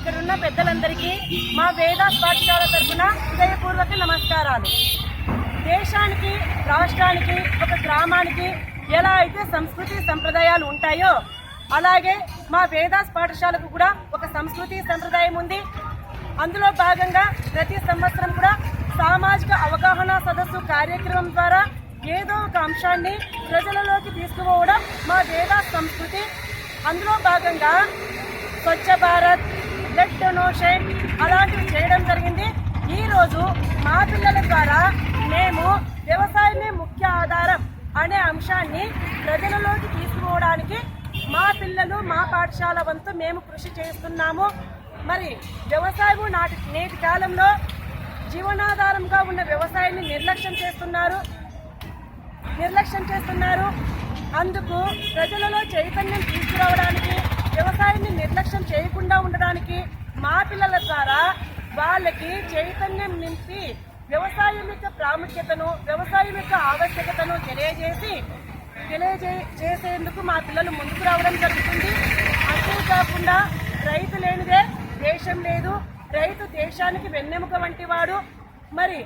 ఇక్కడున్న పెద్దలందరికీ మా వేదాస్ పాఠశాల తరఫున హృదయపూర్వక నమస్కారాలు. దేశానికి రాష్ట్రానికి ఒక గ్రామానికి ఎలా అయితే సంస్కృతి సంప్రదాయాలు ఉంటాయో అలాగే మా వేదాస్ పాఠశాలకు కూడా ఒక సంస్కృతి సంప్రదాయం ఉంది. అందులో భాగంగా ప్రతి సంవత్సరం కూడా సామాజిక అవగాహన సదస్సు కార్యక్రమం ద్వారా ఏదో ఒక అంశాన్ని ప్రజలలోకి తీసుకుపోవడం మా వేదాస్ సంస్కృతి. అందులో భాగంగా స్వచ్ఛ భారత్ బ్లడ్ డొనేషన్ అలాంటివి చేయడం జరిగింది. ఈరోజు మా పిల్లల ద్వారా మేము వ్యవసాయమే ముఖ్య ఆధారం అనే అంశాన్ని ప్రజలలోకి తీసుకోవడానికి మా పిల్లలు మా పాఠశాల వంతు మేము కృషి చేస్తున్నాము. మరి వ్యవసాయం నాటి నేటి కాలంలో జీవనాధారంగా ఉన్న వ్యవసాయాన్ని నిర్లక్ష్యం చేస్తున్నారు. నిర్లక్ష్యం చేస్తున్నారు. అందుకు ప్రజలలో చైతన్యం తీసుకురావడానికి వ్యవసాయం ఉండడానికి మా పిల్లల ద్వారా వాళ్ళకి చైతన్యం నింపి వ్యవసాయం యొక్క ప్రాముఖ్యతను వ్యవసాయం యొక్క ఆవశ్యకతను తెలియజేసి తెలియజే చేసేందుకు మా పిల్లలు ముందుకు రావడం జరుగుతుంది. అంతేకాకుండా రైతు లేనిదే దేశం లేదు. రైతు దేశానికి వెన్నెముక వంటి వాడు. మరి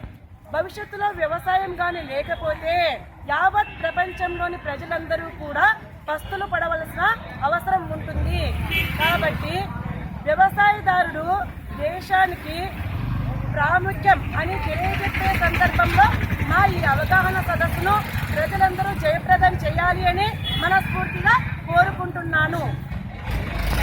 భవిష్యత్తులో వ్యవసాయం కానీ లేకపోతే యావత్ ప్రపంచంలోని ప్రజలందరూ కూడా పస్తులు పడవలసిన అవసరం ఉంటుంది. కాబట్టి వ్యవసాయదారుడు దేశానికి ప్రాముఖ్యం అని తెలియజెప్పే సందర్భంలో మా ఈ అవగాహన సదస్సును ప్రజలందరూ జయప్రదం చేయాలి అని మనస్ఫూర్తిగా కోరుకుంటున్నాను.